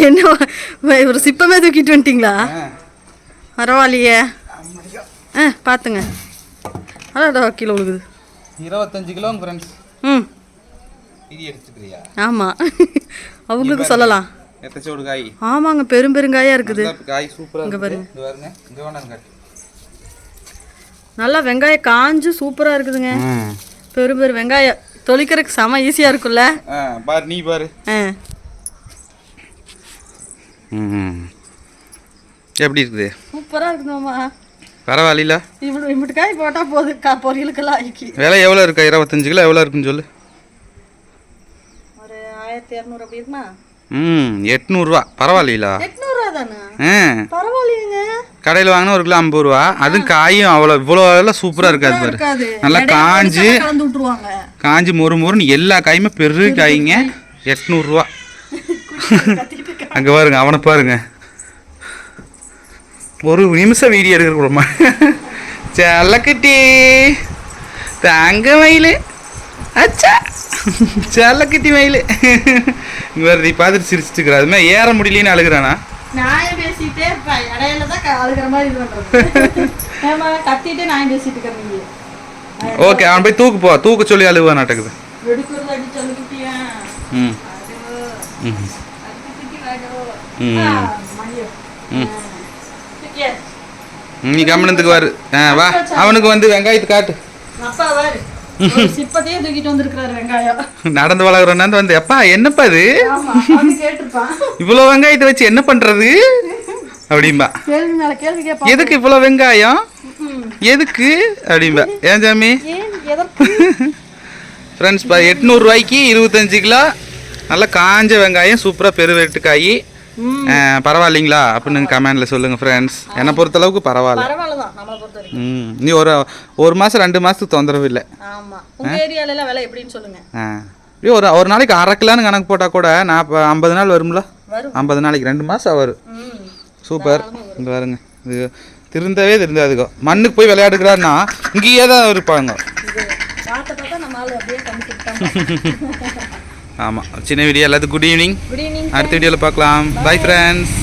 என்ன ஒரு சிப்பமே தூக்கிட்டு வந்துட்டீங்களா? பரவாயில்லையே. ஆ பார்த்துங்க அதான் கீழே விழுகுது இருபத்தஞ்சு கிலோங்க ஃப்ரெண்ட்ஸ் ம். ஆமாம் அவங்களுக்கு சொல்லலாம். எத்தச்சோடு காய். ஆமாங்க பெரும் பெருங்காயா இருக்குது. நல்லா காய் இங்க பாருங்க. வெங்காயம் காஞ்சு சூப்பராக இருக்குதுங்க. பெரும் பெரும் வெங்காயம். தொளிக்கிறதுக்கு செம ஈஸியாக இருக்கும்ல. பாரு நீ பாரு. ஆ. எப்படி இருக்குது? சூப்பராக இருக்குதுமாம்மா பரவாயில்ல இவ்வளோ இம்பிட்டு காய் போட்டால் போதும் கா பொரியலுக்கெல்லாம் ஆக்கி. விலை எவ்வளோ இருக்கா? இருபத்தஞ்சு கிலோ எவ்வளோ இருக்குன்னு சொல்லு. ஒரு ஆயிரத்தி இரநூறு அப்படி இருக்குமா? ம் எட்நூறுரூவா பரவாயில்லைங்களா எட்நூறுவா தானே? ஆ. பரவாயில்லையேங்க. கடையில் வாங்கினா ஒரு கிலோ ஐம்பது ரூபா. அதுவும் காயும் அவ்வளோ இவ்வளோ எல்லாம் சூப்பராக இருக்காது பாரு. நல்லா காஞ்சு காஞ்சி மொறு மொறுன்னு எல்லா காயுமே பெரு காய்ங்க. எட்நூறுரூவா அங்கே பாருங்க அவனை பாருங்க. ஒரு நிமிஷம் வீடியோ எடுக்கிற கூடமா செல்லக்குட்டி தங்க மயில். அச்சா. செல்லக்குட்டி மயில். இங்கே வருது பார்த்துட்டு சிரிச்சிட்டு இருக்கிறா அது மாதிரி ஏற முடியலன்னு அழுகிறானா? நியாயம் பேசிட்டே இருப்பேன். இடையில தான் க- அழுகிற மாதிரி இது ஏமா கத்திட்டே பேசிட்டு ஓகே அவன் போய் தூக்கு போ. தூக்க சொல்லி அழுவா நாட்டக்குது ம். ம் நீ கவனத்துக்கு வாரு. ஆ வா. அவனுக்கு வந்து வெங்காயத்தை காட்டு. அப்பா நடந்து வளர்க்குறோன்னு வந்து எப்பா என்னப்பா இது கேட்டிருப்பான். இவ்வளோ வெங்காயத்தை வச்சு என்ன பண்றது? அப்படிம்பா. எதுக்கு இவ்வளோ வெங்காயம்? எதுக்கு? அப்படிம்பா. ஏன் சாமி? ஃப்ரெண்ட்ஸ் பா எட்நூறுரூவாய்க்கு இருபத்தஞ்சு கிலோ நல்லா காஞ்ச வெங்காயம் சூப்பராக பெருவெட்டுக்காய் பரவாயில்லைங்களா? அப்படின்னு கமெண்டில் சொல்லுங்கள் ஃப்ரெண்ட்ஸ் என்னை பொறுத்தளவுக்கு பரவாயில்ல. ம். நீ ஒரு ஒரு மாதம் ரெண்டு மாதத்துக்கு தொந்தரவு இல்லை ஆ? இப்படியே ஒரு ஒரு நாளைக்கு அரை கிலோன்னு கணக்கு போட்டால் கூட நான் இப்போ ஐம்பது நாள் வரும்ல? வரும். ஐம்பது நாளைக்கு ரெண்டு மாதம் வரும். சூப்பர். இங்கே பாருங்க. இது திருந்தவே திருந்தாதுக்கோ மண்ணுக்கு போய் விளையாடுக்கிறாருன்னா இங்கேயே தான் இருப்பாங்க. ஆமாம் சின்ன வீடியோ எல்லாத்துக்கும் குட் ஈவினிங் குட் ஈவினிங் அடுத்த வீடியோவில் பார்க்கலாம். Bye friends